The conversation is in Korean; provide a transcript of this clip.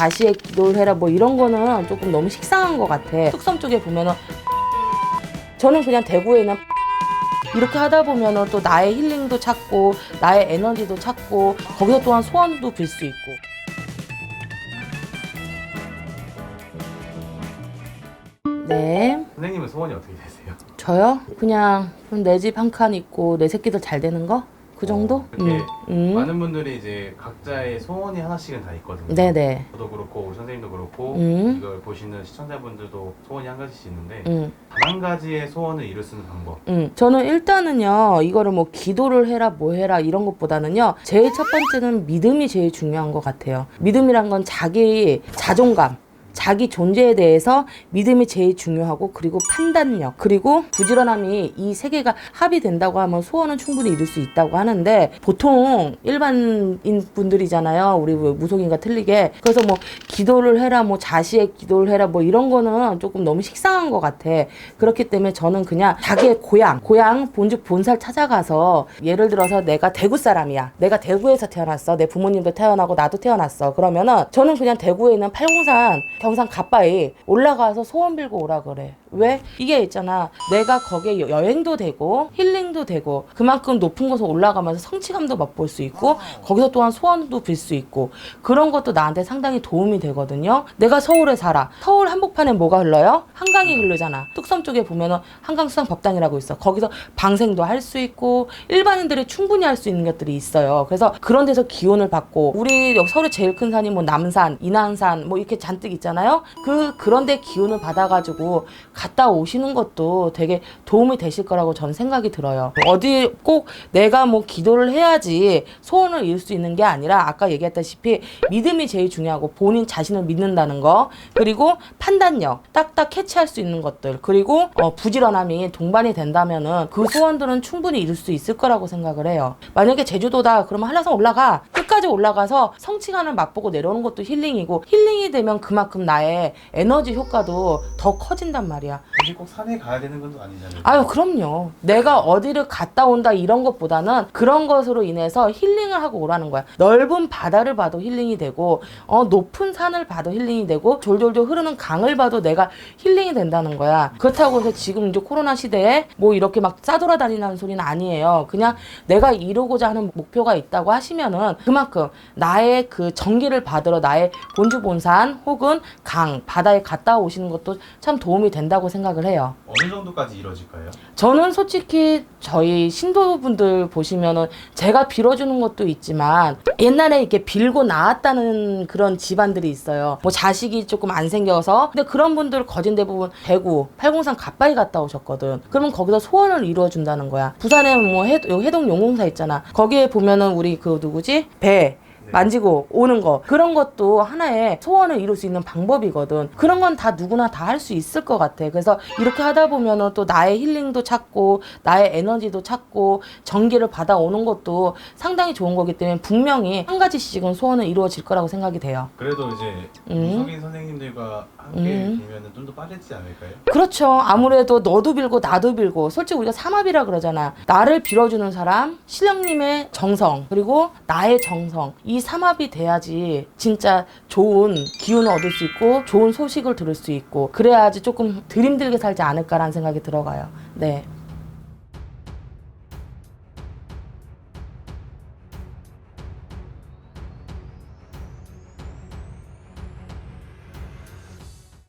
자시의 기도를 해라 뭐 이런 거는 조금 너무 식상한 것 같아. 뚝섬 쪽에 보면은 저는 그냥 대구에 있는 이렇게 하다 보면은 또 나의 힐링도 찾고 나의 에너지도 찾고 거기서 또한 소원도 빌 수 있고. 네. 선생님은 소원이 어떻게 되세요? 저요? 그냥 내 집 한 칸 있고 내 새끼들 잘 되는 거? 그 정도? 어, 그렇게 음. 많은 분들이 이제 각자의 소원이 하나씩은 다 있거든요. 네네. 저도 그렇고 우리 선생님도 그렇고 음. 이걸 보시는 시청자분들도 소원이 한 가지씩 있는데 음. 단 한 가지의 소원을 이룰 수 있는 방법. 음, 저는 일단은요, 이거를 뭐 기도를 해라, 뭐 해라, 이런 것보다는요, 제일 첫 번째는 믿음이 제일 중요한 것 같아요. 믿음이란 건 자기 자존감. 자기 존재에 대해서 믿음이 제일 중요하고 그리고 판단력 그리고 부지런함이 이 세 개가 합의된다고 하면 소원은 충분히 이룰 수 있다고 하는데 보통 일반인 분들이잖아요 우리 뭐 무속인과 틀리게 그래서 뭐 기도를 해라 뭐 자시의 기도를 해라 뭐 이런 거는 조금 너무 식상한 것 같아 그렇기 때문에 저는 그냥 자기의 고향, 고향 본즉 본살 찾아가서 예를 들어서 내가 대구 사람이야. 내가 대구에서 태어났어. 내 부모님도 태어나고 나도 태어났어. 그러면은 저는 그냥 대구에 있는 팔공산, 경산 가빠이 올라가서 소원 빌고 오라 그래. 왜? 이게 있잖아. 내가 거기에 여- 여행도 되고 힐링도 되고 그만큼 높은 곳에 올라가면서 성취감도 맛볼 수 있고 거기서 또한 소원도 빌 수 있고 그런 것도 나한테 상당히 도움이 되거든요. 내가 서울에 살아. 서울 한복판에 뭐가 흘러요? 한강이 흐르잖아. 뚝섬 쪽에 보면은 한강수상 법당이라고 있어. 거기서 방생도 할 수 있고 일반인들이 충분히 할 수 있는 것들이 있어요. 그래서 그런 데서 기운을 받고 우리 여기 서울에 제일 큰 산이 뭐 남산, 인왕산 뭐 이렇게 잔뜩 있잖아요. 그 그런 데 기운을 받아가지고 갔다 오시는 것도 되게 도움이 되실 거라고 저는 생각이 들어요. 어디 꼭 내가 뭐 기도를 해야지 소원을 이룰 수 있는 게 아니라 아까 얘기했다시피 믿음이 제일 중요하고 본인 자신을 믿는다는 거 그리고 판단력 딱딱 캐치할 수 있는 것들 그리고 어, 부지런함이 동반이 된다면은 그 소원들은 충분히 이룰 수 있을 거라고 생각을 해요. 만약에 제주도다 그러면 한라산 올라가 끝까지 올라가서 성취감을 맛보고 내려오는 것도 힐링이고 힐링이 되면 그만큼 나의 에너지 효과도 더 커진단 말이야. 굳이 꼭 산에 가야 되는 건 아니잖아요. 아유 그럼요. 내가 어디를 갔다 온다 이런 것보다는 그런 것으로 인해서 힐링을 하고 오라는 거야. 넓은 바다를 봐도 힐링이 되고 어 높은 산을 봐도 힐링이 되고 졸졸졸 흐르는 강을 봐도 내가 힐링이 된다는 거야. 그렇다고 해서 지금 이제 코로나 시대에 뭐 이렇게 막 싸돌아다니는 소리는 아니에요. 그냥 내가 이루고자 하는 목표가 있다고 하시면은 그만큼 나의 그 정기를 받으러 나의 본주 본산 혹은 강 바다에 갔다 오시는 것도 참 도움이 된다고 생각을 해요. 어느 정도까지 이루어질까요? 저는 솔직히 저희 신도분들 보시면은 제가 빌어주는 것도 있지만 옛날에 이렇게 빌고 나왔다는 그런 집안들이 있어요. 뭐 자식이 조금 안 생겨서 근데 그런 분들 거진 대부분 대구 팔공산 가빠이 갔다 오셨거든. 그러면 거기서 소원을 이루어준다는 거야. 부산에 뭐 해, 해동 용궁사 있잖아. 거기에 보면은 우리 그 누구지 배 만지고 오는 거. 그런 것도 하나의 소원을 이룰 수 있는 방법이거든. 그런 건 다 누구나 다 할 수 있을 것 같아. 그래서 이렇게 하다 보면은 또 나의 힐링도 찾고 나의 에너지도 찾고 전기를 받아오는 것도 상당히 좋은 거기 때문에 분명히 한 가지씩은 소원은 이루어질 거라고 생각이 돼요. 그래도 이제 음. 무속인 선생님들과 함께 음. 빌면은 좀더 빠르지 않을까요? 그렇죠. 아무래도 너도 빌고 나도 빌고 솔직히 우리가 삼합이라 그러잖아. 나를 빌어주는 사람, 신령님의 정성 그리고 나의 정성 이 삼합이 돼야지 진짜 좋은 기운을 얻을 수 있고 좋은 소식을 들을 수 있고 그래야지 조금 드림들게 살지 않을까라는 생각이 들어가요. 네.